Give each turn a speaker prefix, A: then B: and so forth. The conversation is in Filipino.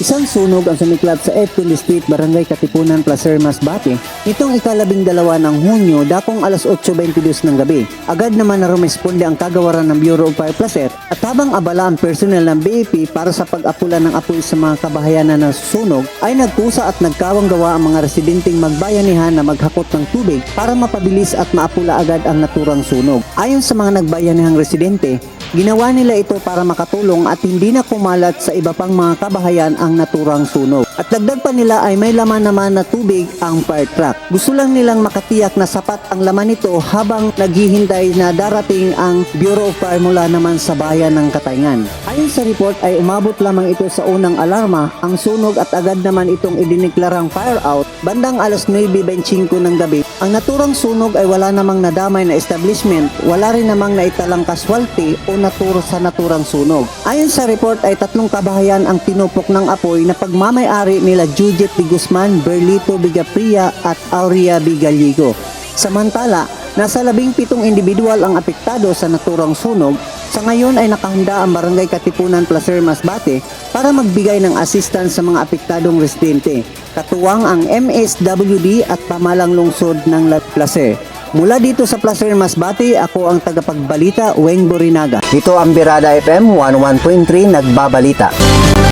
A: Isang sunog ang sumiklab sa F20 Street, Barangay Katipunan, Placer, Masbate. Itong ikalabing dalawa ng Hunyo, dakong alas 8.22 ng gabi. Agad naman na rumesponde ang kagawaran ng Bureau of Fire Placer at habang abala ang personnel ng BAP para sa pag-apula ng apoy sa mga kabahayanan na susunog, ay nagkusa at nagkawang gawa ang mga residenteng magbayanihan na maghakot ng tubig para mapabilis at maapula agad ang naturang sunog. Ayon sa mga nagbayanihang residente, Ginawa nila ito para makatulong at hindi na kumalat sa iba pang mga kabahayan ang naturang sunog. At dagdag pa nila ay may laman naman na tubig ang fire truck. Gusto lang nilang makatiyak na sapat ang laman nito habang naghihintay na darating ang Bureau of Fire mula naman sa bayan ng Katayngan. Ayon sa report ay umabot lamang ito sa unang alarma ang sunog at agad naman itong idiniklarang fire out bandang alas 9.25 ng gabi. Ang naturang sunog ay wala namang nadamay na establishment, wala rin namang naitalang casualty o naturo sa naturang sunog. Ayon sa report ay tatlong kabahayan ang tinupok ng apoy na pagmamayari nila Jujet de Guzman, Berlito Bigapria at Aurea Bigaligo. Samantala, nasa labing pitong individual ang apektado sa naturang sunog. Sa ngayon ay nakahanda ang Barangay Katipunan Placer Masbate para magbigay ng assistance sa mga apektadong residente. Katuwang ang MSWD at pamalang lungsod ng La Placer. Mula dito sa Placer Masbate, ako ang tagapagbalita, Weng Borinaga. Ito ang Birada FM 11.3 Nagbabalita.